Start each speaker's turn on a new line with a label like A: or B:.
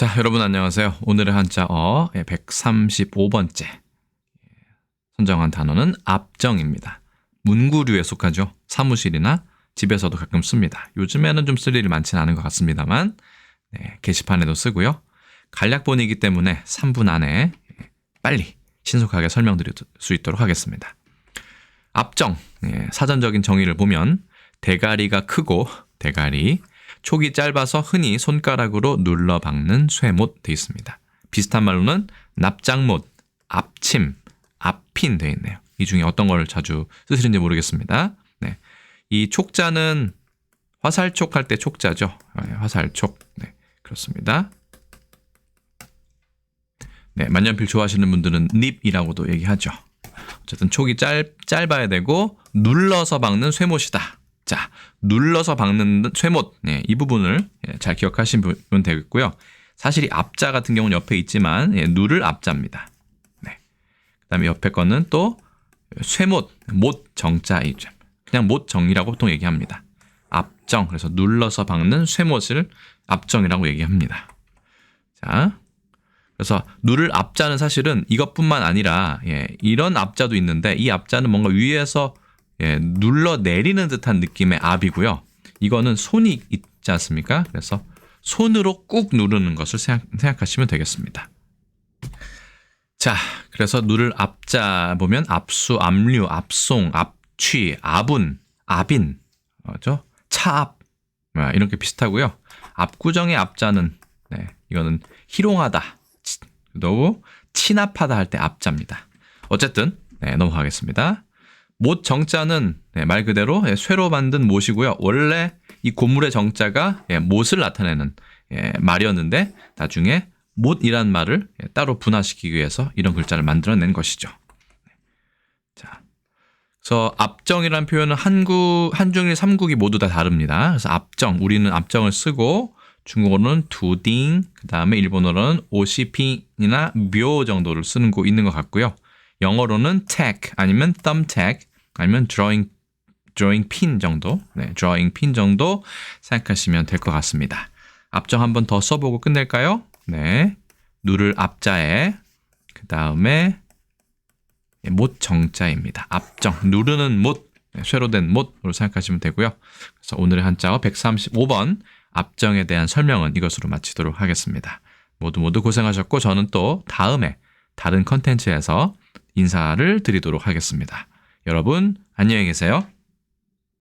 A: 자, 여러분 안녕하세요. 오늘의 한자어 135번째 선정한 단어는 앞정입니다. 문구류에 속하죠. 사무실이나 집에서도 가끔 씁니다. 요즘에는 좀 쓸 일이 많지는 않은 것 같습니다만 네, 게시판에도 쓰고요. 간략본이기 때문에 3분 안에 빨리 신속하게 설명드릴 수 있도록 하겠습니다. 예, 사전적인 정의를 보면 대가리가 크고 대가리, 촉이 짧아서 흔히 손가락으로 눌러 박는 쇠못 돼 있습니다. 비슷한 말로는 납작못, 앞침, 앞핀 돼 있네요. 이 중에 어떤 걸 자주 쓰시는지 모르겠습니다. 네. 이 촉자는 화살촉 할 때 촉자죠. 네, 화살촉. 네, 그렇습니다. 네, 만년필 좋아하시는 분들은 닙이라고도 얘기하죠. 어쨌든 촉이 짧, 짧아야 되고 눌러서 박는 쇠못이다. 자, 눌러서 박는 쇠못. 네, 이 부분을 예, 잘 기억하시면 되겠고요. 사실 이 앞자 같은 경우는 옆에 있지만 예, 누를 앞자입니다. 네. 그다음에 옆에 거는 또 쇠못, 못 정자이죠. 그냥 못 정이라고 보통 얘기합니다. 앞정. 그래서 눌러서 박는 쇠못을 앞정이라고 얘기합니다. 자. 그래서 누를 앞자는 사실은 이것뿐만 아니라 예, 이런 앞자도 있는데 이 앞자는 뭔가 위에서 예, 눌러 내리는 듯한 느낌의 압이고요. 이거는 손이 있지 않습니까? 그래서 손으로 꾹 누르는 것을 생각, 하시면 되겠습니다. 자, 그래서 누를 앞자 보면 압수, 압류, 압송, 압취, 압운, 압인, 뭐죠? 차압 뭐 이렇게 비슷하고요. 압구정의 앞자는 네, 이거는 희롱하다, 또 친압하다 할때 앞자입니다. 어쨌든 네, 넘어가겠습니다. 못 정자는 네, 말 그대로 예, 쇠로 만든 못이고요. 원래 이 고물의 정자가 예, 못을 나타내는 예, 말이었는데 나중에 못이란 말을 따로 분화시키기 위해서 이런 글자를 만들어낸 것이죠. 자, 그래서 앞정이라는 표현은 한국, 한중일 삼국이 모두 다 다릅니다. 그래서 앞정, 우리는 앞정을 쓰고 중국어로는 두딩, 그 다음에 일본어로는 오시핑이나 묘 정도를 쓰는 거 있는 것 같고요. 영어로는 tag 아니면 thumbtack 아니면 drawing drawing pin 정도, 네, drawing pin 정도 생각하시면 될 것 같습니다. 앞정 한번 더 써보고 끝낼까요? 네, 누를 앞자에 그 다음에 못 정자입니다. 앞정 누르는 못 네, 쇠로 된 못으로 생각하시면 되고요. 그래서 오늘의 한자어 135번 앞정에 대한 설명은 이것으로 마치도록 하겠습니다. 모두 모두 고생하셨고 저는 또 다음에 다른 컨텐츠에서 인사를 드리도록 하겠습니다. 여러분 안녕히 계세요.